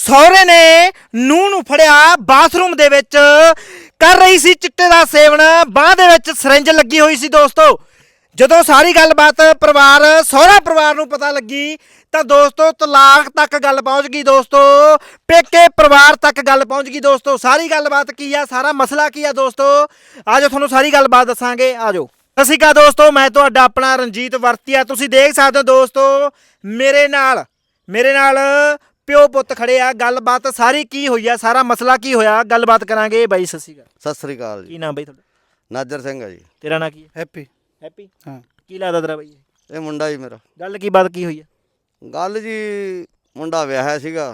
ਸਹੁਰੇ ਨੇ ਨੂੰਹ ਨੂੰ ਫੜਿਆ ਬਾਥਰੂਮ ਦੇ ਵਿੱਚ। ਕਰ ਰਹੀ ਸੀ ਚਿੱਟੇ ਦਾ ਸੇਵਨ। ਬਾਹ ਦੇ ਵਿੱਚ ਸਿਰੰਜ ਲੱਗੀ ਹੋਈ ਸੀ ਦੋਸਤੋ। ਜਦੋਂ ਸਾਰੀ ਗੱਲਬਾਤ ਪਰਿਵਾਰ, ਸਹੁਰਾ ਪਰਿਵਾਰ ਨੂੰ ਪਤਾ ਲੱਗੀ, ਤਾਂ ਦੋਸਤੋ ਤਲਾਕ ਤੱਕ ਗੱਲ ਪਹੁੰਚ ਗਈ ਦੋਸਤੋ। ਪੇਕੇ ਪਰਿਵਾਰ ਤੱਕ ਗੱਲ ਪਹੁੰਚ ਗਈ ਦੋਸਤੋ। ਸਾਰੀ ਗੱਲਬਾਤ ਕੀ ਆ, ਸਾਰਾ ਮਸਲਾ ਕੀ ਆ ਦੋਸਤੋ? ਆਜੋ ਤੁਹਾਨੂੰ ਸਾਰੀ ਗੱਲਬਾਤ ਦੱਸਾਂਗੇ। ਆਜੋ। ਸਤਿ ਸ਼੍ਰੀ ਅਕਾਲ ਦੋਸਤੋ, ਮੈਂ ਤੁਹਾਡਾ ਆਪਣਾ ਰਣਜੀਤ ਵਰਤੀਆ। ਤੁਸੀਂ ਦੇਖ ਸਕਦੇ ਹੋ ਦੋਸਤੋ, ਮੇਰੇ ਨਾਲ ਮੇਰੇ ਨਾਲ ਪਿਓ ਪੁੱਤ ਖੜੇ ਆ ਗੱਲਬਾਤ ਸਾਰੀ ਕੀ ਹੋਈ ਆ ਸਾਰਾ ਮਸਲਾ ਕੀ ਹੋਇਆ ਗੱਲਬਾਤ ਕਰਾਂਗੇ ਬਾਈ ਸਤਿ ਸ਼੍ਰੀ ਅਕਾਲ। ਸਤਿ ਸ੍ਰੀ ਅਕਾਲ ਜੀ। ਕੀ ਨਾਮ ਬਾਈ ਤੁਹਾਡਾ? ਨਾਜਰ ਸਿੰਘ ਹੈ ਜੀ। ਤੇਰਾ ਨਾਂ ਕੀ ਹੈ? ਹੈਪੀ। ਹੈਪੀ? ਹਾਂ। ਕੀ ਲੱਗਦਾ ਤੇਰਾ ਬਾਈ ਇਹ? ਮੁੰਡਾ ਜੀ ਮੇਰਾ। ਗੱਲ ਕੀ ਬਾਤ ਕੀ ਹੋਈ ਆ? ਗੱਲ ਜੀ ਮੁੰਡਾ ਵਿਆਹਿਆ ਸੀਗਾ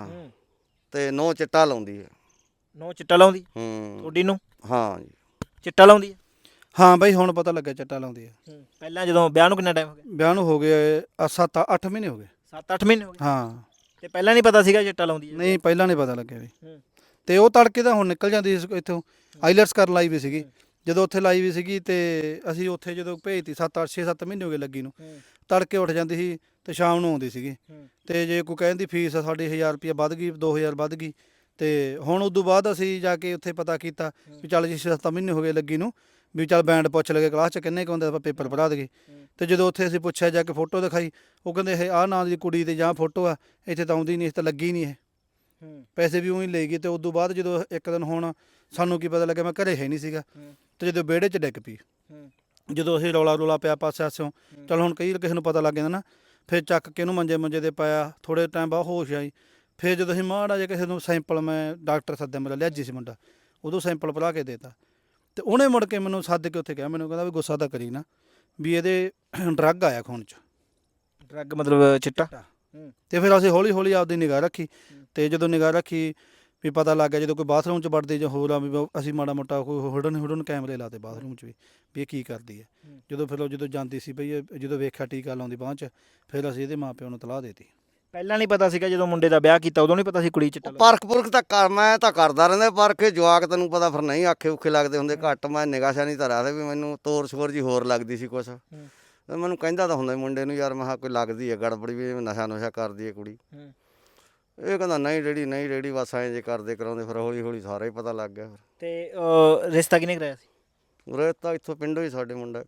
ਤੇ ਨੋ ਚਿੱਟਾ ਲਾਉਂਦੀ ਹੈ ਨੋ ਚਿੱਟਾ ਲਾਉਂਦੀ? ਹੂੰ। ਤੁਹਾਡੀ ਨੂੰ? ਹਾਂ ਜੀ। ਚਿੱਟਾ ਲਾਉਂਦੀ ਹੈ ਹਾਂ ਬਈ ਹੁਣ ਪਤਾ ਲੱਗਾ ਚੱਟਾ ਲਾਉਂਦੀ ਆ। ਪਹਿਲਾਂ ਜਦੋਂ ਵਿਆਹ ਨੂੰ ਕਿੰਨਾ ਟਾਈਮ ਹੋ ਗਿਆ? ਵਿਆਹ ਨੂੰ ਹੋ ਗਏ 7 8 ਮਹੀਨੇ ਹੋ ਗਏ। 7-8 ਮਹੀਨੇ ਹੋ ਗਏ? ਹਾਂ। ਤੇ ਪਹਿਲਾਂ ਨਹੀਂ ਪਤਾ ਸੀਗਾ ਚਿੱਟਾ ਲਾਉਂਦੀ ਹੈ ਨਹੀਂ ਪਹਿਲਾਂ ਨਹੀਂ ਪਤਾ ਲੱਗਿਆ ਵੀ ਹੂੰ। ਤੇ ਉਹ ਤੜਕੇ ਤਾਂ ਹੁਣ ਨਿਕਲ ਜਾਂਦੀ ਸੀ ਇੱਥੋਂ। ਆਈਲੈਟਸ ਕਰਨ ਲਾਈ ਵੀ ਸੀਗੀ। ਜਦੋਂ ਉੱਥੇ ਲਾਈ ਵੀ ਸੀਗੀ ਤੇ ਅਸੀਂ ਉੱਥੇ ਜਦੋਂ ਭੇਜਤੀ 7 8 6 7 ਮਹੀਨੇ ਹੋ ਗਏ ਲੱਗੀ ਨੂੰ। ਤੜਕੇ ਉੱਠ ਜਾਂਦੀ ਸੀ ਤੇ ਸ਼ਾਮ ਨੂੰ ਆਉਂਦੀ ਸੀਗੀ। ਤੇ ਜੇ ਕੋਈ ਕਹਿੰਦੀ ਫੀਸ ਸਾਡੀ 1000 ਰੁਪਏ ਵੱਧ ਗਈ 2000 ਵੱਧ ਗਈ ਤੇ ਹੁਣ ਉਦੋਂ ਬਾਅਦ ਅਸੀਂ ਜਾ ਕੇ ਉੱਥੇ ਪਤਾ ਕੀਤਾ ਵੀ ਚੱਲ ਜੀ 6-7 ਮਹੀਨੇ ਹੋ ਗਏ ਲੱਗੀ ਨੂੰ ਵੀ ਚੱਲ ਬੈਂਡ ਪੁੱਛ ਲਗੇ ਕਲਾਸ ਚ ਕਿੰਨੇ ਕੁ ਹੁੰਦੇ ਆਪਾਂ ਪੇਪਰ ਭਰਾ ਦਗੇ ਤੇ ਜਦੋਂ ਉੱਥੇ ਅਸੀਂ ਪੁੱਛਿਆ ਜਾ ਕੇ ਫੋਟੋ ਦਿਖਾਈ ਉਹ ਕਹਿੰਦੇ ਇਹ ਆਹ ਨਾਂ ਦੀ ਕੁੜੀ ਤੇ ਜਾਂ ਫੋਟੋ ਆ ਇੱਥੇ ਤਾਂ ਆਉਂਦੀ ਨਹੀਂ ਇਸ ਤਾਂ ਲੱਗੀ ਨਹੀਂ ਇਹ। ਪੈਸੇ ਵੀ ਉਹੀ ਲੈ ਗਈ ਤੇ ਉਦੋਂ ਬਾਅਦ ਜਦੋਂ ਇੱਕ ਦਿਨ ਹੁਣ ਸਾਨੂੰ ਕੀ ਪਤਾ ਲੱਗਿਆ ਮੈਂ ਘਰੇ ਹੈ ਨਹੀਂ ਸੀਗਾ। ਤੇ ਜਦੋਂ ਵਿਹੜੇ 'ਚ ਡਿੱਗ ਪਈ। ਜਦੋਂ ਅਸੀਂ ਰੌਲਾ ਰੌਲਾ ਪਿਆ ਪਾਸੇ ਆਸਿਓਂ ਚਲ ਹੁਣ ਕਈ ਕਿਸੇ ਨੂੰ ਪਤਾ ਲੱਗ ਜਾਂਦਾ ਨਾ ਫਿਰ ਚੱਕ ਕੇ ਇਹਨੂੰ ਮੰਜੇ ਮੰਜੇ ਤੇ ਪਾਇਆ ਥੋੜੇ ਟਾਈਮ ਬਾਅਦ ਹੋਸ਼ ਆਈ। ਫਿਰ ਜਦੋਂ ਅਸੀਂ ਮਾੜਾ ਜਿਹਾ ਕਿਸੇ ਨੂੰ ਸੈਂਪਲ ਮੈਂ ਡਾਕਟਰ ਸੱਦਿਆ ਮੇਰਾ ਲਿਆਜੀ ਸੀ ਮੁੰਡਾ ਉਦੋਂ ਸੈਂਪਲ ਭਰਾ ਕੇ ਦੇਤਾ। ਤੇ ਉਹਨੇ ਮੁੜ ਕੇ ਮੈਨੂੰ ਸੱਦ ਕੇ ਉੱਥੇ ਕਿਹਾ ਮੈਨੂੰ ਕਹਿੰਦਾ ਵੀ ਗੁੱਸਾ ਤਾਂ ਕਰੀ ਨਾ ਵੀ ਇਹਦੇ ਡਰੱਗ ਆਇਆ ਖੂਨ 'ਚ। ਡਰੱਗ ਮਤਲਬ ਚਿੱਟਾ? ਤੇ ਫਿਰ ਅਸੀਂ ਹੌਲੀ ਹੌਲੀ ਆਪਦੀ ਨਿਗਾਹ ਰੱਖੀ। ਤੇ ਜਦੋਂ ਨਿਗਾਹ ਰੱਖੀ ਵੀ ਪਤਾ ਲੱਗ ਗਿਆ ਜਦੋਂ ਕੋਈ ਬਾਥਰੂਮ 'ਚ ਵੜਦੇ ਜਾਂ ਹੋਰ ਆ ਵੀ ਅਸੀਂ ਮਾੜਾ ਮੋਟਾ ਕੋਈ ਹੁਡਨ ਹੁਡਨ ਕੈਮਰੇ ਲਾਤੇ ਬਾਥਰੂਮ 'ਚ ਵੀ ਵੀ ਇਹ ਕੀ ਕਰਦੀ ਹੈ। ਜਦੋਂ ਫਿਰ ਉਹ ਜਦੋਂ ਜਾਂਦੀ ਸੀ ਬਈ ਇਹ ਜਦੋਂ ਵੇਖਿਆ ਟੀਕਾ ਲਾਉਂਦੀ ਬਾਂਹ 'ਚ ਫਿਰ ਅਸੀਂ ਇਹਦੇ ਮਾਪਿਆਂ ਨੂੰ ਤਲਾਹ ਦੇਤੀ। ਪਹਿਲਾਂ ਨਹੀਂ ਪਤਾ ਸੀਗਾ ਜਦੋਂ ਮੁੰਡੇ ਦਾ ਵਿਆਹ ਕੀਤਾ ਉਦੋਂ ਨਹੀਂ ਪਤਾ ਸੀ ਕੁੜੀ ਚਿੱਟਾ ਲਾਉਂਦੀ। ਪਰਖ ਪੁਰਖ ਤਾਂ ਕਰ ਮੈਂ ਤਾਂ ਕਰਦਾ ਰਹਿੰਦਾ ਪਰਖ ਜਵਾਕ ਤੈਨੂੰ ਪਤਾ ਫਿਰ ਨਹੀਂ ਆਖੇ ਉਖੇ ਲੱਗਦੇ ਹੁੰਦੇ ਘੱਟ ਮੈਂ ਨਿਗਾਹ ਸ਼ਾ ਨਹੀਂ ਧਰਿਆ ਤੇ ਵੀ ਮੈਨੂੰ ਤੋਰ ਸ਼ੋਰ ਜੀ ਹੋਰ ਲੱਗਦੀ ਸੀ ਕੁਛ। ਤੇ ਮੈਨੂੰ ਕਹਿੰਦਾ ਤਾਂ ਹੁੰਦਾ ਸੀ ਮੁੰਡੇ ਨੂੰ ਯਾਰ ਮੈਂ ਕਿਹਾ ਕੋਈ ਲੱਗਦੀ ਹੈ ਗੜਬੜੀ ਵੀ ਇਹ ਨਸ਼ਾ ਨੁਸ਼ਾ ਕਰਦੀ ਹੈ ਕੁੜੀ। ਹੂੰ। ਇਹ ਕਹਿੰਦਾ ਨਹੀਂ ਡੈਡੀ ਨਹੀਂ ਡੈਡੀ ਬਸ ਐਂ ਜੇ ਕਰਦੇ ਕਰਾਉਂਦੇ ਫਿਰ ਹੌਲੀ ਹੌਲੀ ਸਾਰਾ ਹੀ ਪਤਾ ਲੱਗ ਗਿਆ ਫਿਰ। ਤੇ ਅਹ, ਰਿਸ਼ਤਾ ਕਿਨੇ ਕਰਾਇਆ ਸੀ? ਉਰੇ ਤਾਂ ਇੱਥੋਂ ਪਿੰਡੋਂ ਹੀ ਸਾਡੇ ਮੁੰਡਾ।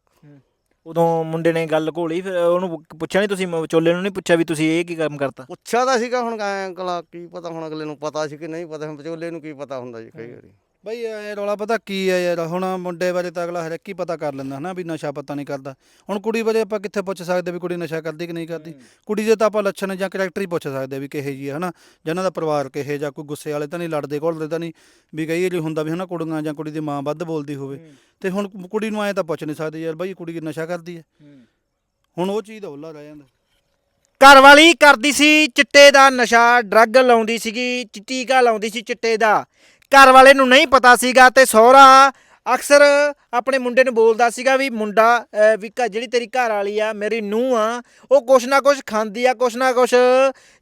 ਉਦੋਂ ਮੁੰਡੇ ਨੇ ਗੱਲ ਘੋਲੀ ਫਿਰ ਉਹਨੂੰ ਪੁੱਛਿਆ ਨਹੀਂ ਤੁਸੀਂ ਵਿਚੋਲੇ ਨੂੰ ਨਹੀਂ ਪੁੱਛਿਆ ਵੀ ਤੁਸੀਂ ਇਹ ਕੀ ਕੰਮ ਕਰਤਾ? ਪੁੱਛਿਆ ਤਾਂ ਸੀਗਾ ਹੁਣ ਐਂ ਕਲਾ ਕੀ ਪਤਾ ਹੁਣ ਅਗਲੇ ਨੂੰ ਪਤਾ ਸੀ ਕਿ ਨਹੀਂ ਪਤਾ ਹੁਣ ਵਿਚੋਲੇ ਨੂੰ ਕੀ ਪਤਾ ਹੁੰਦਾ ਜੀ ਕਈ ਵਾਰੀ। ਬਈ ਇਹ ਰੌਲਾ ਪਤਾ ਕੀ ਹੈ ਯਾਰ ਹੁਣ ਮੁੰਡੇ ਬਾਰੇ ਤਾਂ ਅਗਲਾ ਹਰੇਕ ਹੀ ਪਤਾ ਕਰ ਲੈਂਦਾ ਹਨਾ ਵੀ ਨਸ਼ਾ ਪਤਾ ਨਹੀਂ ਕਰਦਾ। ਹੁਣ ਕੁੜੀ ਬਾਰੇ ਆਪਾਂ ਕਿੱਥੇ ਪੁੱਛ ਸਕਦੇ ਵੀ ਕੁੜੀ ਨਸ਼ਾ ਕਰਦੀ ਕਿ ਨਹੀਂ ਕਰਦੀ? ਕੁੜੀ ਦੇ ਤਾਂ ਆਪਾਂ ਲੱਛਣ ਜਾਂ ਕਰੈਕਟਰ ਹੀ ਪੁੱਛ ਸਕਦੇ ਵੀ ਕਿਹੇ ਜੀ ਹੈ ਹਨਾ ਜਾਂ ਉਹਨਾਂ ਦਾ ਪਰਿਵਾਰ ਕਿਹੇ ਜਾਂ ਕੋਈ ਗੁੱਸੇ ਵਾਲੇ ਤਾਂ ਨਹੀਂ ਲੜਦੇ ਘੁਲਦੇ ਤਾਂ ਨਹੀਂ ਵੀ ਕਈ ਵਾਰੀ ਹੁੰਦਾ ਵੀ ਹਨਾ ਕੁੜੀਆਂ ਜਾਂ ਕੁੜੀ ਦੀ ਮਾਂ ਵੱਧ ਬੋਲਦੀ ਹੋਵੇ। ਤੇ ਹੁਣ ਕੁੜੀ ਨੂੰ ਐਂ ਤਾਂ ਪੁੱਛ ਨਹੀਂ ਸਕਦੇ ਯਾਰ ਬਈ ਕੁੜੀ ਨਸ਼ਾ ਕਰਦੀ ਹੈ। ਹੁਣ ਉਹ ਚੀਜ਼ ਦਾ ਉੱਲਾ ਰਹਿ ਜਾਂਦਾ। ਘਰ ਵਾਲੀ ਕਰਦੀ ਸੀ ਚਿੱਟੇ ਦਾ ਨਸ਼ਾ ਡਰੱਗ ਲਾਉਂਦੀ ਸੀਗੀ ਚਿ- ਟੀਕਾ ਲਾਉਂਦੀ ਸੀ ਚਿੱਟੇ ਦਾ। ਘਰ ਵਾਲੇ ਨੂੰ ਨਹੀਂ ਪਤਾ ਸੀਗਾ ਤੇ ਸਹੁਰਾ ਅਕਸਰ ਆਪਣੇ ਮੁੰਡੇ ਨੂੰ ਬੋਲਦਾ ਸੀਗਾ ਵੀ ਮੁੰਡਾ ਵੀ ਘ- ਜਿਹੜੀ ਤੇਰੀ ਘਰ ਵਾਲੀ ਆ, ਮੇਰੀ ਨੂੰਹ ਆ, ਉਹ ਕੁਛ ਨਾ ਕੁਛ ਖਾਂਦੀ ਆ, ਕੁਛ ਨਾ ਕੁਛ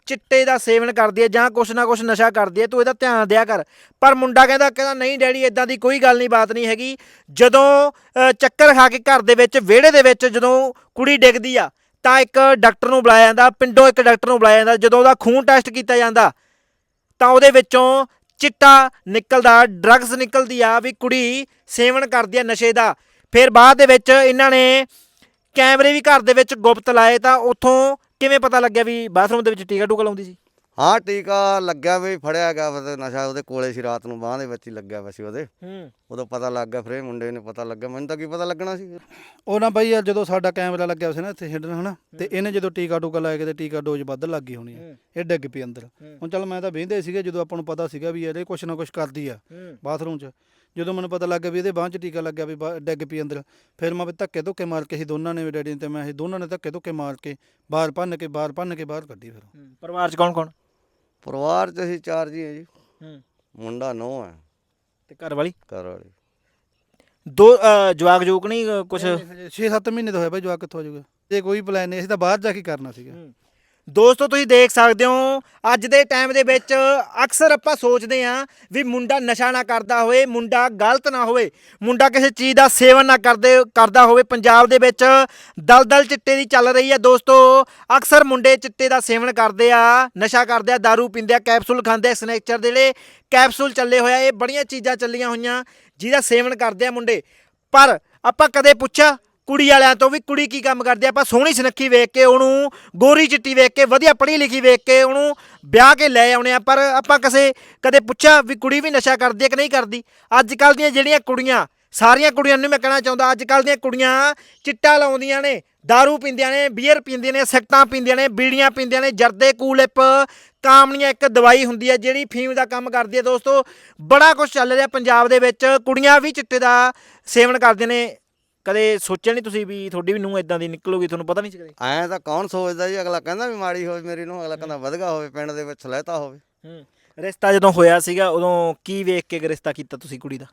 ਚਿੱਟੇ ਦਾ ਸੇਵਨ ਕਰਦੀ ਆ ਜਾਂ ਕੁਛ ਨਾ ਕੁਛ ਨਸ਼ਾ ਕਰਦੀ ਆ, ਤੂੰ ਇਹਦਾ ਧਿਆਨ ਦਿਆ ਕਰ। ਪਰ ਮੁੰਡਾ ਕਹਿੰਦਾ ਕਹਿੰਦਾ, ਨਹੀਂ ਡੈਡੀ ਇਦਾਂ ਦੀ ਕੋਈ ਗੱਲ ਨਹੀਂ, ਬਾਤ ਨਹੀਂ ਹੈਗੀ। ਜਦੋਂ ਚੱਕਰ ਖਾ ਕੇ ਘਰ ਦੇ ਵਿੱਚ, ਵਿਹੜੇ ਦੇ ਵਿੱਚ ਜਦੋਂ ਕੁੜੀ ਡਿੱਗਦੀ ਆ, ਤਾਂ ਇੱਕ ਡਾਕਟਰ ਨੂੰ ਬੁਲਾਇਆ ਜਾਂਦਾ, ਪਿੰਡੋਂ ਇੱਕ ਡਾਕਟਰ ਨੂੰ ਬੁਲਾਇਆ ਜਾਂਦਾ, ਜਦੋਂ ਉਹਦਾ ਖੂਨ ਟੈਸਟ ਕੀਤਾ ਜਾਂਦਾ, ਤਾਂ ਉਹਦੇ ਵਿੱਚੋਂ ਚਿੱਟਾ ਨਿਕਲਦਾ ਡਰੱਗਸ ਨਿਕਲਦੀ ਆ, ਵੀ ਕੁੜੀ ਸੇਵਨ ਕਰਦੀ ਆ ਨਸ਼ੇ ਦਾ। ਫਿਰ ਬਾਅਦ ਦੇ ਵਿੱਚ ਇਹਨਾਂ ਨੇ ਕੈਮਰੇ ਵੀ ਘਰ ਦੇ ਵਿੱਚ ਗੁਪਤ ਲਾਏ ਤਾਂ ਉੱਥੋਂ ਕਿਵੇਂ ਪਤਾ ਲੱਗਿਆ ਵੀ ਬਾਥਰੂਮ ਦੇ ਵਿੱਚ ਟੀਕਾ ਟੂਕਾ ਲਾਉਂਦੀ ਸੀ? ਹਾਂ ਟੀਕਾ ਲੱਗਿਆ ਵੀ ਫੜਿਆ ਗਿਆ ਫਿਰ ਨਸ਼ਾ ਉਹਦੇ ਕੋਲੇ ਸੀ ਰਾਤ ਨੂੰ ਬਾਹ ਦੇ ਵਿੱਚ ਹੀ ਲੱਗਿਆ ਵਾ ਸੀ ਉਹਦੇ। ਹੂੰ। ਉਦੋਂ ਪਤਾ ਲੱਗ ਗਿਆ ਫਿਰ ਇਹ ਮੁੰਡੇ ਨੇ ਪਤਾ ਲੱਗਾ ਮੈਨੂੰ ਤਾਂ ਕੀ ਪਤਾ ਲੱਗਣਾ ਸੀ। ਉਹ ਨਾ ਬਈ ਜਦੋਂ ਸਾਡਾ ਕੈਮਰਾ ਲੱਗਿਆ ਸੀ ਨਾ ਇੱਥੇ ਹਿੱਡਨ ਹਨਾ ਤੇ ਇਹਨੇ ਜਦੋਂ ਟੀਕਾ ਟੂਕਾ ਲਾਇਆ ਕਿਤੇ ਟੀਕਾ ਡੋਜ਼ ਵੱਧ ਲੱਗ ਗਈ ਹੋਣੀ ਆ ਇਹ ਡਿੱਗ ਪਈ ਅੰਦਰ। ਹੁਣ ਚੱਲ ਮੈਂ ਤਾਂ ਵੇਂਦੇ ਸੀਗੇ ਜਦੋਂ ਆਪਾਂ ਨੂੰ ਪਤਾ ਸੀਗਾ ਵੀ ਯਾਰ ਇਹ ਕੁਛ ਨਾ ਕੁਛ ਕਰਦੀ ਆ ਬਾਥਰੂਮ 'ਚ। ਜਦੋਂ ਮੈਨੂੰ ਪਤਾ ਲੱਗਾ ਵੀ ਇਹਦੇ ਬਾਂਹ 'ਚ ਟੀਕਾ ਲੱਗਿਆ ਵੀ ਡਿੱਗ ਪਈ ਅੰਦਰ ਫਿਰ ਮੈਂ ਵੀ ਧੱਕੇ ਧੁੱਕੇ ਮਾਰ ਕੇ ਅਸੀਂ ਦੋਨਾਂ ਨੇ ਵੀ ਡੈਡੀ ਨੇ ਤੇ ਮੈਂ ਅਸੀਂ ਦੋਨਾਂ ਨੇ ਧੱਕੇ ਧੁੱਕੇ ਮਾਰ ਕੇ ਬਾਹਰ ਭੰਨ ਕੇ ਬਾਹਰ ਭੰਨ ਕੇ ਬਾਹਰ ਕੱਢੀ ਫਿਰ। ਪਰਿਵਾਰ 'ਚ ਕੌਣ ਕੌਣ ਪਰਿਵਾਰ 'ਚ ਅਸੀਂ ਚਾਰ ਜੀ ਹਾਂ ਜੀ। ਹੂੰ। ਮੁੰਡਾ ਨੌ ਹੈ। ਤੇ ਘਰ ਵਾਲੀ ਘਰ ਵਾਲੀ ਦੋ ਜਵਾਕ ਜੂਕ ਨਹੀਂ ਕੁਝ 6-7 ਮਹੀਨੇ ਦਾ ਹੋਇਆ ਬਈ ਜਵਾਕ ਕਿੱਥੋਂ ਆ ਜਾਊਗਾ? ਇਹ ਕੋਈ ਪਲਾਨ ਨਹੀਂ ਅਸੀਂ ਤਾਂ ਬਾਹਰ ਜਾ ਕੇ ਕਰਨਾ ਸੀਗਾ। ਦੋਸਤੋ, ਤੁਸੀਂ ਦੇਖ ਸਕਦੇ ਹੋ, ਅੱਜ ਦੇ ਟਾਈਮ ਦੇ ਵਿੱਚ ਅਕਸਰ ਆਪਾਂ ਸੋਚਦੇ ਹਾਂ ਵੀ ਮੁੰਡਾ ਨਸ਼ਾ ਨਾ ਕਰਦਾ ਹੋਵੇ, ਮੁੰਡਾ ਗਲਤ ਨਾ ਹੋਵੇ, ਮੁੰਡਾ ਕਿਸੇ ਚੀਜ਼ ਦਾ ਸੇਵਨ ਨਾ ਕਰਦੇ, ਕਰਦਾ ਹੋਵੇ। ਪੰਜਾਬ ਦੇ ਵਿੱਚ ਦਲਦਲ ਚਿੱਟੇ ਦੀ ਚੱਲ ਰਹੀ ਹੈ ਦੋਸਤੋ। ਅਕਸਰ ਮੁੰਡੇ ਚਿੱਟੇ ਦਾ ਸੇਵਨ ਕਰਦੇ ਆ, ਨਸ਼ਾ ਕਰਦੇ ਆ ਦਾਰੂ ਪੀਂਦੇ ਆ, ਕੈਪਸੂਲ ਖਾਂਦੇ ਆ ਸਨੈਕਚਰ ਦੇ ਜਿਹੜੇ ਕੈਪਸੂਲ ਚੱਲੇ ਹੋਇਆ ਇਹ ਬੜੀਆਂ ਚੀਜ਼ਾਂ ਚੱਲੀਆਂ ਹੋਈਆਂ, ਜਿਹਦਾ ਸੇਵਨ ਕਰਦੇ ਆ ਮੁੰਡੇ। ਪਰ ਆਪਾਂ ਕਦੇ ਪੁੱਛਿਆ ਕੁੜੀ ਵਾਲਿਆਂ ਤੋਂ ਵੀ ਕੁੜੀ ਕੀ ਕੰਮ ਕਰਦੀ ਆ? ਆਪਾਂ ਸੋਹਣੀ ਸੁਨੱਖੀ ਵੇਖ ਕੇ ਉਹਨੂੰ, ਗੋਰੀ ਚਿੱਟੀ ਵੇਖ ਕੇ, ਵਧੀਆ ਪੜ੍ਹੀ ਲਿਖੀ ਵੇਖ ਕੇ ਉਹਨੂੰ ਵਿਆਹ ਕੇ ਲੈ ਆਉਣੇ ਆ। ਪਰ ਆਪਾਂ ਕਿਸੇ, ਕਦੇ ਪੁੱਛਿਆ ਵੀ ਕੁੜੀ ਵੀ ਨਸ਼ਾ ਕਰਦੀ ਹੈ ਕਿ ਨਹੀਂ ਕਰਦੀ? ਅੱਜ ਕੱਲ ਦੀਆਂ ਜਿਹੜੀਆਂ ਕੁੜੀਆਂ, ਸਾਰੀਆਂ ਕੁੜੀਆਂ ਨੂੰ ਮੈਂ ਕਹਿਣਾ ਚਾਹੁੰਦਾ ਅੱਜ ਕੱਲ ਦੀਆਂ ਕੁੜੀਆਂ ਚਿੱਟਾ ਲਾਉਂਦੀਆਂ ਨੇ, दारू ਪੀਂਦੀਆਂ ਨੇ ਬੀਅਰ ਪੀਂਦੀਆਂ ਨੇ, ਸਿਗਰਟਾਂ ਪੀਂਦੀਆਂ ਨੇ, ਬੀੜੀਆਂ ਪੀਂਦੀਆਂ ਨੇ, ਜਰਦੇ ਕੂਲਿਪ ਕਾਮਣੀਆਂ ਇੱਕ ਦਵਾਈ ਹੁੰਦੀ ਹੈ ਜਿਹੜੀ ਫੀਮ ਦਾ ਕੰਮ ਕਰਦੀ ਹੈ ਦੋਸਤੋ, ਬੜਾ ਕੁਝ ਚੱਲ ਰਿਹਾ ਪੰਜਾਬ ਦੇ ਵਿੱਚ, ਕੁੜੀਆਂ ਵੀ ਚਿੱਟੇ ਦਾ ਸੇਵਨ ਕਰਦੇ ਨੇ। ਕਦੇ ਸੋਚਿਆ ਨਹੀਂ ਤੁਸੀਂ ਵੀ ਤੁਹਾਡੀ ਵੀ ਨੂੰ ਇਦਾਂ ਦੀ ਨਿਕਲੂਗੀ ਤੁਹਾਨੂੰ ਪਤਾ ਨਹੀਂ ਸੀ ਕਦੇ? ਐਂ ਤਾਂ ਕੌਣ ਸੋਚਦਾ ਜੀ ਅਗਲਾ ਕਹਿੰਦਾ ਵੀ ਮਾੜੀ ਹੋਵੇ ਮੇਰੀ ਨੂੰ ਅਗਲਾ ਕਹਿੰਦਾ ਵਧਗਾ ਹੋਵੇ ਪਿੰਡ ਦੇ ਵਿੱਚ ਸਲਹਿਤਾ ਹੋਵੇ। ਹੂੰ ਰਿਸ਼ਤਾ ਜਦੋਂ ਹੋਇਆ ਸੀਗਾ ਉਦੋਂ ਕੀ ਵੇਖ ਕੇ ਰਿਸ਼ਤਾ ਕੀਤਾ ਤੁਸੀਂ ਕੁੜੀ ਦਾ?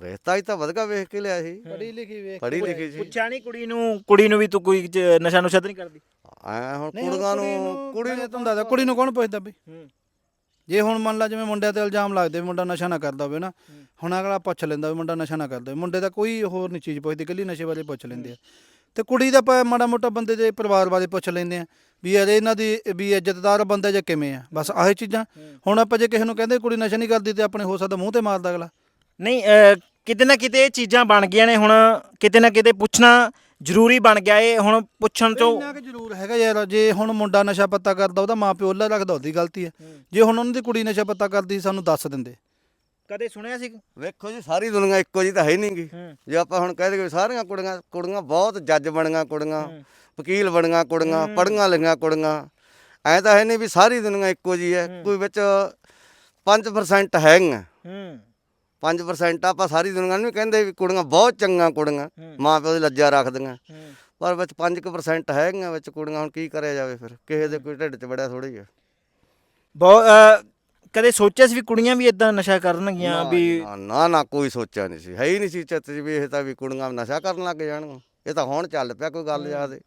ਗ੍ਰਿਫਤਾ ਹੀ ਤਾਂ ਵਧਗਾ ਵੇਖ ਕੇ ਲਿਆ ਸੀ। ਪੜ੍ਹੀ ਲਿਖੀ ਵੇਖ ਪੜ੍ਹੀ ਲਿਖੀ ਸੀ। ਪੁੱਛਿਆ ਨਹੀਂ ਕੁੜੀ ਨੂੰ ਕੁੜੀ ਨੂੰ ਵੀ ਤੂੰ ਕੋਈ ਨਸ਼ਾ ਨੁਸ਼ਾ ਤਾਂ ਨਹੀਂ ਕਰਦੀ? ਐ ਹੁਣ ਕੁੜੀਆਂ ਕੁੜੀ ਨੂੰ ਕੁੜੀ ਮੈਂ ਤੁਹਾਨੂੰ ਦੱਸਦਾ ਕੁੜੀ ਨੂੰ ਕੌਣ ਪੁੱਛਦਾ ਬਈ? ਹੂੰ। ਜੇ ਹੁਣ ਮੰਨ ਲਾ ਜਿਵੇਂ ਮੁੰਡਿਆਂ ਤੇ ਇਲਜ਼ਾਮ ਲੱਗਦੇ ਵੀ ਮੁੰਡਾ ਨਸ਼ਾ ਨਾ ਕਰਦਾ ਹੋਵੇ ਨਾ, ਹੁਣ ਅਗਲਾ ਪੁੱਛ ਲੈਂਦਾ ਵੀ ਮੁੰਡਾ ਨਸ਼ਾ ਨਾ ਕਰਦਾ ਹੋਵੇ। ਮੁੰਡੇ ਦਾ ਕੋਈ ਹੋਰ ਨਹੀਂ ਚੀਜ਼ ਪੁੱਛਦੀ, ਇਕੱਲੀ ਨਸ਼ੇ ਬਾਰੇ ਪੁੱਛ ਲੈਂਦੇ ਆ। ਤੇ ਕੁੜੀ ਦਾ ਆਪਾਂ ਮਾੜਾ ਮੋਟਾ ਬੰਦੇ ਦੇ ਪਰਿਵਾਰ ਬਾਰੇ ਪੁੱਛ ਲੈਂਦੇ ਆ ਵੀ ਯਾਰ ਇਹਨਾਂ ਦੀ, ਵੀ ਇੱਜ਼ਤਦਾਰ ਬੰਦਾ ਜਾਂ ਕਿਵੇਂ ਆ। ਬਸ ਆਹੀ ਚੀਜ਼ਾਂ। ਹੁਣ ਆਪਾਂ ਜੇ ਕਿਸੇ ਨੂੰ ਕਹਿੰਦੇ ਕੁੜੀ ਨਸ਼ਾ ਨਹੀਂ ਕਰਦੀ ਤੇ ਆਪਣੇ ਹੋ ਸਕਦਾ ਮੂੰਹ ਤੇ ਮਾਰਦਾ ਅਗਲਾ। ਨਹੀਂ ਕਿਤੇ ਨਾ ਕਿਤੇ ਇਹ ਚੀਜ਼ਾਂ ਬਣ ਗਈਆਂ ਨੇ, ਹੁਣ ਕਿਤੇ ਨਾ ਕਿਤੇ ਪੁੱਛਣਾ ਜ਼ਰੂਰੀ ਬਣ ਗਿਆ ਇਹ ਹੁਣ ਪੁੱਛਣ ਤੋਂ ਇੰਨਾ ਕਿ ਜ਼ਰੂਰ ਹੈਗਾ ਯਾਰ ਜੇ ਹੁਣ ਮੁੰਡਾ ਨਸ਼ਾ ਪੱਤਾ ਕਰਦਾ ਉਹਦਾ ਮਾਂ ਪਿਓ ਉਹਲਾ ਰੱਖਦਾ ਉਹਦੀ ਗਲਤੀ ਹੈ। ਜੇ ਹੁਣ ਉਹਨਾਂ ਦੀ ਕੁੜੀ ਨਸ਼ਾ ਪੱਤਾ ਕਰਦੀ ਸਾਨੂੰ ਦੱਸ ਦਿੰਦੇ। ਕਦੇ ਸੁਣਿਆ ਸੀ? ਵੇਖੋ ਜੀ ਸਾਰੀ ਦੁਨੀਆ ਇੱਕੋ ਜੀ ਤਾਂ ਹੈ ਨਹੀਂਗੀ ਹੂੰ। ਜੇ ਆਪਾਂ ਹੁਣ ਕਹਿ ਦਈਏ ਸਾਰੀਆਂ ਕੁੜੀਆਂ ਕੁੜੀਆਂ ਬਹੁਤ ਜੱਜ ਬਣੀਆਂ ਕੁੜੀਆਂ ਵਕੀਲ ਬਣੀਆਂ ਕੁੜੀਆਂ ਪੜ੍ਹੀਆਂ ਲਿਖੀਆਂ ਕੁੜੀਆਂ। ਐ ਤਾਂ ਹੈ ਨਹੀਂ ਵੀ ਸਾਰੀ ਦੁਨੀਆ ਇੱਕੋ ਜੀ ਹੈ ਕੋਈ ਵਿੱਚ 5% ਹੈਗੀਆਂ। ਹੂੰ। 5% ਆਪਾਂ ਸਾਰੀ ਦੁਨੀਆ ਨੂੰ ਕਹਿੰਦੇ ਵੀ ਕੁੜੀਆਂ ਬਹੁਤ ਚੰਗੀਆਂ ਕੁੜੀਆਂ ਮਾਂ ਪਿਓ ਦੀ ਲੱਜਾ ਰੱਖਦੀਆਂ। ਪਰ ਵਿੱਚ 5% ਹੈਗੀਆਂ ਵਿੱਚ ਕੁੜੀਆਂ ਹੁਣ ਕੀ ਕਰਿਆ ਜਾਵੇ ਫਿਰ? ਕਿਸੇ ਦੇ ਕੋਈ ਢਿੱਡ 'ਚ ਬੜਿਆ ਥੋੜੀ ਹੈ ਬਹੁਤ ਕਦੇ ਸੋਚਿਆ ਸੀ ਵੀ ਕੁੜੀਆਂ ਵੀ ਇਦਾਂ ਨਸ਼ਾ ਕਰਨਗੀਆਂ ਵੀ ਨਾ, ਨਾ ਕੋਈ ਸੋਚਿਆ ਨਹੀਂ ਸੀ। ਹੈ ਹੀ ਨਹੀਂ ਸੀ ਚਿੱਤ ਵੀ ਇਹ ਤਾਂ ਵੀ ਕੁੜੀਆਂ ਨਸ਼ਾ ਕਰਨ ਲੱਗ ਜਾਣਗੀਆਂ। ਇਹ ਤਾਂ ਹੁਣ ਚੱਲ ਪਿਆ ਕੋਈ ਗੱਲ ਯਾਦ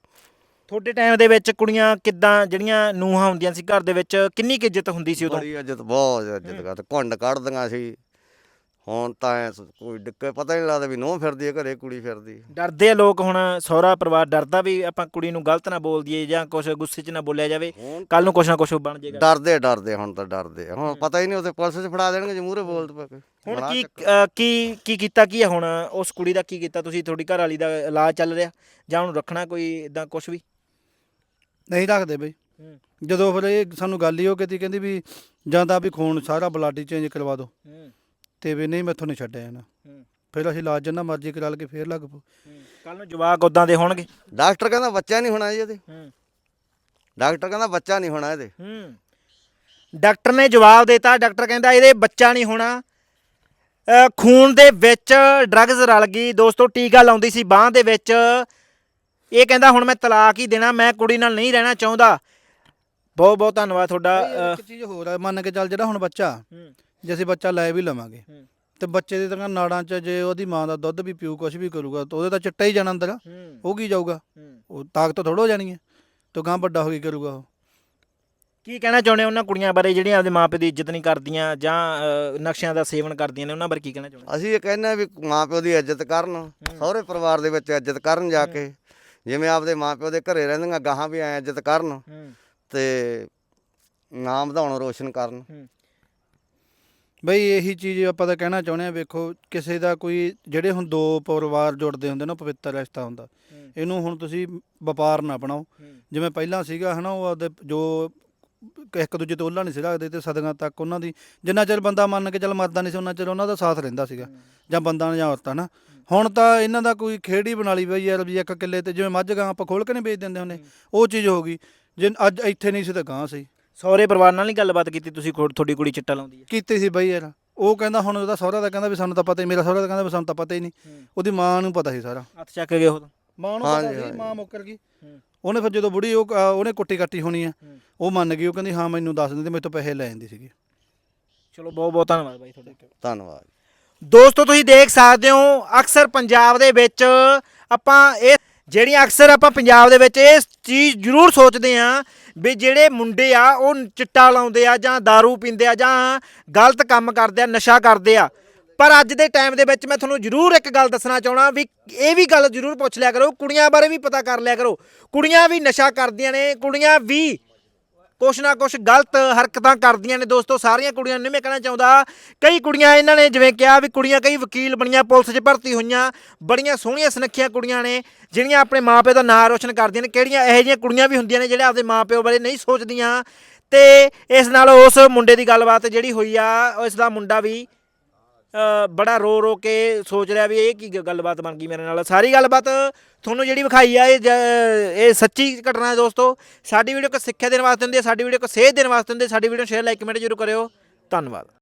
ਤੁਹਾਡੇ ਟਾਈਮ ਦੇ ਵਿੱਚ ਕੁੜੀਆਂ ਕਿੱਦਾਂ ਜਿਹੜੀਆਂ ਨੂੰਹਾਂ ਹੁੰਦੀਆਂ ਸੀ ਘਰ ਦੇ ਵਿੱਚ ਕਿੰਨੀ ਕੁ ਇੱਜ਼ਤ ਹੁੰਦੀ ਸੀ ਉਦੋਂ? ਬੜੀ ਇੱਜ਼ਤ ਬਹੁਤ ਇੱਜ਼ਤ ਕਰ ਘੁੰਡ ਕੱਢਦੀਆਂ ਸੀ। ਹੁਣ ਤਾਂ ਐਂ ਸ- ਕੋਈ ਡਿੱਕੇ ਪਤਾ ਹੀ ਨਹੀਂ ਲੱਗਦਾ ਵੀ ਨੋਹ ਫਿਰਦੀ ਹੈ ਘਰੇ ਕੁੜੀ ਫਿਰਦੀ ਹੈ। ਡਰਦੇ ਆ ਲੋਕ ਹੁਣ ਸਹੁਰਾ ਪਰਿਵਾਰ ਡਰਦਾ ਵੀ ਆਪਾਂ ਕੁੜੀ ਨੂੰ ਗਲਤ ਨਾ ਬੋਲ ਦਈਏ ਜਾਂ ਕੁਝ ਗੁੱਸੇ 'ਚ ਨਾ ਬੋਲਿਆ ਜਾਵੇ ਹੁਣ ਕੱਲ ਨੂੰ ਕੁਛ ਨਾ ਕੁਛ ਬਣ ਜਾਏਗਾ। ਡਰਦੇ ਡਰਦੇ ਹੁਣ ਤਾਂ ਡਰਦੇ ਆ। ਹੁਣ ਪਤਾ ਹੀ ਨਹੀਂ ਉੱਥੇ ਪੁਲਿਸ 'ਚ ਫੜਾ ਦੇਣਗੇ ਜੇ ਮੂਹਰੇ ਬੋਲਦੇ ਪਏ ਕੋਈ। ਹੁਣ ਬਣਾ ਕੀ ਚੱਕਰ। ਕੀ ਕੀ ਕੀਤਾ ਕੀ ਹੈ ਹੁਣ? ਉਸ ਕੁੜੀ ਦਾ ਕੀ ਕੀਤਾ? ਤੁਸੀਂ ਤੁਹਾਡੀ ਘਰ ਵਾਲੀ ਦਾ ਇਲਾਜ ਚੱਲ ਰਿਹਾ ਜਾਂ ਉਹਨੂੰ ਰੱਖਣਾ ਕੋਈ ਇਦਾਂ ਕੁਝ ਵੀ? ਨਹੀਂ ਰੱਖਦੇ ਬਈ। ਜਦੋਂ ਫਿਰ ਇਹ ਸਾਨੂੰ ਗੱਲ ਹੀ ਉਹ ਕੀਤੀ ਕਹਿੰਦੀ ਵੀ ਜਾਂ ਤਾਂ ਵੀ ਖੂਨ ਸਾਰਾ ਬਲੱਡ ਚੇਂਜ ਕਰਵਾ ਦਿਓ। ਤੇ ਵੀ ਨਹੀਂ ਮੈਥੋਂ ਨਹੀਂ ਛੱਡਿਆ ਜਾਣਾ ਫਿਰ ਅਸੀਂ ਇਲਾਜ ਜਿੰਨਾ ਮਰਜ਼ੀ ਕਰਾ ਲਗੇ ਫੇਰ ਲੱਗ ਪਊ। ਕੱਲ ਨੂੰ ਜਵਾਕ ਉਦਾਂ ਦੇ ਹੋਣਗੇ। ਡਾਕਟਰ ਕਹਿੰਦਾ ਬੱਚਾ ਨਹੀਂ ਹੋਣਾ ਜੀ ਇਹਦੇ। ਡਾਕਟਰ ਕਹਿੰਦਾ ਬੱਚਾ ਨਹੀਂ ਹੋਣਾ ਇਹਦੇ। ਹੂੰ। ਡਾਕਟਰ ਨੇ ਜਵਾਬ ਦਿੱਤਾ ਡਾਕਟਰ ਕਹਿੰਦਾ ਇਹਦੇ ਬੱਚਾ ਨਹੀਂ ਹੋਣਾ। ਖੂਨ ਦੇ ਵਿੱਚ ਡਰੱਗਸ ਰਲ ਗਈ। ਦੋਸਤੋ ਟੀਕਾ ਲਾਉਂਦੀ ਸੀ ਬਾਹ ਦੇ ਵਿੱਚ। ਇਹ ਕਹਿੰਦਾ ਹੁਣ ਮੈਂ ਤਲਾਕ ਹੀ ਦੇਣਾ ਮੈਂ ਕੁੜੀ ਨਾਲ ਨਹੀਂ ਰਹਿਣਾ ਚਾਹੁੰਦਾ। ਬਹੁਤ ਬਹੁਤ ਧੰਨਵਾਦ ਤੁਹਾਡਾ ਇੱਕ ਚੀਜ਼ ਹੋਰ ਆ ਮੰਨ ਕੇ ਚੱਲ ਜਿਹੜਾ ਹੁਣ ਬੱਚਾ ਹੂੰ। ਜੇ ਅਸੀਂ ਬੱਚਾ ਲੈ ਵੀ ਲਵਾਂਗੇ। ਹੂੰ। ਤੇ ਬੱਚੇ ਦੇ ਤਾਂ ਨਾੜਾਂ 'ਚ ਜੇ ਉਹਦੀ ਮਾਂ ਦਾ ਦੁੱਧ ਵੀ ਪੀਊ ਕੁਝ ਵੀ ਕਰੂਗਾ ਤਾਂ ਉਹਦੇ ਤਾਂ ਚਿੱਟਾ ਹੀ ਜਾਣਾ ਅੰਦਰ। ਹੂੰ। ਉਹ ਕੀ ਜਾਊਗਾ? ਹੂੰ। ਉਹ ਤਾਕਤ ਥੋੜੋ ਹੋ ਜਾਣੀ ਹੈ। ਤਾਂ ਗਾਂ ਵੱਡਾ ਹੋ ਕੇ ਕਰੂਗਾ ਉਹ। ਕੀ ਕਹਿਣਾ ਚਾਹੁੰਦੇ ਹੋ ਉਹਨਾਂ ਕੁੜੀਆਂ ਬਾਰੇ ਜਿਹੜੀਆਂ ਆਪਦੇ ਮਾਪੇ ਦੀ ਇੱਜ਼ਤ ਨਹੀਂ ਕਰਦੀਆਂ ਜਾਂ ਨਕਸ਼ਿਆਂ ਦਾ ਸੇਵਨ ਕਰਦੀਆਂ ਨੇ ਉਹਨਾਂ ਬਾਰੇ ਕੀ ਕਹਿਣਾ ਚਾਹੁੰਦੇ ਅਸੀਂ ਇਹ ਕਹਿੰਦੇ ਆ ਵੀ ਮਾਂ ਪਿਓ ਦੀ ਇੱਜ਼ਤ ਕਰਨ ਸਹੁਰੇ ਪਰਿਵਾਰ ਦੇ ਵਿੱਚ ਇੱਜ਼ਤ ਕਰਨ ਜਾ ਕੇ। ਜਿਵੇਂ ਆਪਦੇ ਮਾਂ ਪਿਓ ਦੇ ਘਰੇ ਰਹਿੰਦੀਆਂ ਗਾਹਾਂ ਵੀ ਐ ਇੱਜ਼ਤ ਕਰਨ। ਹੂੰ। ਤੇ ਨਾਮ ਵਧਾਉਣ ਰੋਸ਼ਨ ਕਰਨ। ਬਈ ਇਹੀ ਚੀਜ਼ ਆਪਾਂ ਤਾਂ ਕਹਿਣਾ ਚਾਹੁੰਦੇ ਆ ਵੇਖੋ ਕਿਸੇ ਦਾ ਕੋਈ ਜਿਹੜੇ ਹੁਣ ਦੋ ਪਰਿਵਾਰ ਜੁੜਦੇ ਹੁੰਦੇ ਨਾ ਪਵਿੱਤਰ ਰਿਸ਼ਤਾ ਹੁੰਦਾ। ਇਹਨੂੰ ਹੁਣ ਤੁਸੀਂ ਵਪਾਰ ਨਾ ਬਣਾਓ। ਜਿਵੇਂ ਪਹਿਲਾਂ ਸੀਗਾ ਹਨਾ ਉਹ ਆਪਦੇ ਜੋ ਇੱਕ ਦੂਜੇ ਤੋਂ ਉਹਲਾ ਨਹੀਂ ਸੀ ਰੱਖਦੇ ਤੇ ਸਦੀਆਂ ਤੱਕ ਉਹਨਾਂ ਦੀ ਜਿੰਨਾ ਚਿਰ ਬੰਦਾ ਮੰਨ ਕੇ ਚੱਲ ਮਰਦਾ ਨਹੀਂ ਸੀ ਉਹਨਾਂ ਚਿਰ ਉਹਨਾਂ ਦਾ ਸਾਥ ਰਹਿੰਦਾ ਸੀਗਾ। ਜਾਂ ਬੰਦਾ ਜਾਂ ਔਰਤਾਂ ਨਾ ਹੁਣ ਤਾਂ ਇਹਨਾਂ ਦਾ ਕੋਈ ਹੀ ਬਣਾ ਲਈ ਬਈ ਯਾਰ ਵੀ ਇੱਕ ਕਿੱਲੇ ਤੇ ਜਿਵੇਂ ਮੱਝ ਗਾਂ ਆਪਾਂ ਖੋਲ ਕੇ ਨਹੀਂ ਵੇਚ ਦਿੰਦੇ ਹੁੰਦੇ ਉਹ ਚੀਜ਼ ਹੋ ਗਈ। ਜੇ ਅੱਜ ਇੱਥੇ ਨਹੀਂ ਸੀ ਤਾਂ ਗਾਂ ਸੀ। ਸਹੁਰੇ ਪਰਿਵਾਰ ਨਾਲ ਨਹੀਂ ਗੱਲਬਾਤ ਕੀਤੀ ਤੁਸੀਂ ਖੁਦ- ਤੁਹਾਡੀ ਕੁੜੀ ਚਿੱਟਾ ਲਾਉਂਦੀ ਹੈ? ਕੀਤੀ ਸੀ ਬਈ ਯਾਰ। ਉਹ ਕਹਿੰਦਾ ਹੁਣ ਉਹਦਾ ਸਹੁਰਾ ਦਾ ਕਹਿੰਦਾ ਵੀ ਸਾਨੂੰ ਤਾਂ ਪਤਾ ਹੀ ਮੇਰਾ ਸਹੁਰਾ ਦਾ ਕਹਿੰਦਾ ਵੀ ਸਾਨੂੰ ਤਾਂ ਪਤਾ ਹੀ ਨਹੀਂ। ਉਹਦੀ ਮਾਂ ਨੂੰ ਪਤਾ ਸੀ ਸਾਰਾ। ਹੱਥ ਚੱਕ ਗਏ ਉਹ ਤਾਂ। ਮਾਂ ਨੂੰ ਹਾਂਜੀ, ਪਤਾ ਸੀ ਹਾਂਜੀ। ਮਾਂ ਮੁੱਕਰ ਗਈ। ਹੂੰ। ਉਹਨੇ ਫਿਰ ਜਦੋਂ ਬੁੜੀ ਉਹ ਉਹਨੇ ਕੁੱਟੀ ਕੱਟੀ ਹੋਣੀ ਆ ਹੂੰ। ਉਹ ਮੰਨ ਗਈ ਉਹ ਕਹਿੰਦੀ ਹਾਂ ਮੈਨੂੰ ਦੱਸ ਦਿੰਦੇ ਮੇਰੇ ਤੋਂ ਪੈਸੇ ਲੈ ਜਾਂਦੀ ਸੀਗੀ। ਚਲੋ ਬਹੁਤ ਬਹੁਤ ਧੰਨਵਾਦ ਬਾਈ ਤੁਹਾਡਾ। ਧੰਨਵਾਦ। ਦੋਸਤੋ ਤੁਸੀਂ ਦੇਖ ਸਕਦੇ ਹੋ ਅਕਸਰ ਪੰਜਾਬ ਦੇ ਵਿੱਚ ਆਪਾਂ ਇਹ ਜਿਹੜੀਆਂ ਅਕਸਰ ਆਪਾਂ ਪੰਜਾਬ ਦੇ ਵਿੱਚ ਇਹ ਚੀਜ਼ ਜ਼ਰੂਰ ਸੋਚਦੇ ਹਾਂ ਵੀ ਜਿਹੜੇ ਮੁੰਡੇ ਆ, ਉਹ ਚਿੱਟਾ ਲਾਉਂਦੇ ਆ ਜਾਂ दारू ਪੀਂਦੇ ਆ ਜਾਂ ਗਲਤ ਕੰਮ ਕਰਦੇ ਆ, ਨਸ਼ਾ ਕਰਦੇ ਆ। ਪਰ ਅੱਜ ਦੇ ਟਾਈਮ ਦੇ ਵਿੱਚ ਮੈਂ ਤੁਹਾਨੂੰ ਜ਼ਰੂਰ ਇੱਕ ਗੱਲ ਦੱਸਣਾ ਚਾਹਣਾ ਵੀ ਇਹ ਵੀ ਗੱਲ ਜ਼ਰੂਰ ਪੁੱਛ ਲਿਆ ਕਰੋ, ਕੁੜੀਆਂ ਬਾਰੇ ਵੀ ਪਤਾ ਕਰ ਲਿਆ ਕਰੋ। ਕੁੜੀਆਂ ਵੀ ਨਸ਼ਾ ਕਰਦੀਆਂ ਨੇ, ਕੁੜੀਆਂ ਵੀ ਕੁਛ ਨਾ ਕੁਛ ਗਲਤ ਹਰਕਤਾਂ ਕਰਦੀਆਂ ਨੇ ਦੋਸਤੋ, ਸਾਰੀਆਂ ਕੁੜੀਆਂ ਨੂੰ ਮੈਂ ਕਹਿਣਾ ਚਾਹੁੰਦਾ। ਕਈ ਕੁੜੀਆਂ ਇਹਨਾਂ ਨੇ ਜਿਵੇਂ ਕਿਹਾ ਵੀ ਕੁੜੀਆਂ ਕਈ ਵਕੀਲ ਬਣੀਆਂ, ਪੁਲਿਸ 'ਚ ਭਰਤੀ ਹੋਈਆਂ, ਬੜੀਆਂ ਸੋਹਣੀਆਂ ਸੁਨੱਖੀਆਂ ਕੁੜੀਆਂ ਨੇ, ਜਿਹੜੀਆਂ ਆਪਣੇ ਮਾਪਿਓ ਦਾ ਨਾਂ ਰੋਸ਼ਨ ਕਰਦੀਆਂ ਨੇ, ਕਿਹੜੀਆਂ ਇਹੋ ਜਿਹੀਆਂ ਕੁੜੀਆਂ ਵੀ ਹੁੰਦੀਆਂ ਨੇ ਜਿਹੜੇ ਆਪਦੇ ਮਾਪਿਓ ਬਾਰੇ ਨਹੀਂ ਸੋਚਦੀਆਂ। ਤੇ ਇਸ ਨਾਲ ਉਸ ਮੁੰਡੇ ਦੀ ਗੱਲਬਾਤ ਜਿਹੜੀ ਹੋਈ ਆ, ਇਸ ਦਾ ਮੁੰਡਾ ਵੀ ਬੜਾ ਰੋ ਰੋ ਕੇ ਸੋਚ ਰਿਹਾ ਵੀ ਇਹ ਕੀ ਗੱਲਬਾਤ ਬਣ ਗਈ ਮੇਰੇ ਨਾਲ। ਸਾਰੀ ਗੱਲਬਾਤ ਤੁਹਾਨੂੰ ਜਿਹੜੀ ਵਿਖਾਈ ਆ, ਇਹ ਜ- ਇਹ ਸੱਚੀ ਘਟਨਾ ਹੈ ਦੋਸਤੋ। ਸਾਡੀ ਵੀਡੀਓ ਕੋ ਸਿੱਖਿਆ ਦੇਣ ਵਾਸਤੇ ਹੁੰਦੀ ਹੈ, ਸਾਡੀ ਵੀਡੀਓ ਕੋ ਸੇਧ ਦੇਣ ਵਾਸਤੇ ਹੁੰਦੀ ਹੈ। ਸਾਡੀ ਵੀਡੀਓ ਸ਼ੇਅਰ ਲਾਈਕ ਕਮੈਂਟ ਜ਼ਰੂਰ ਕਰਿਓ। ਧੰਨਵਾਦ।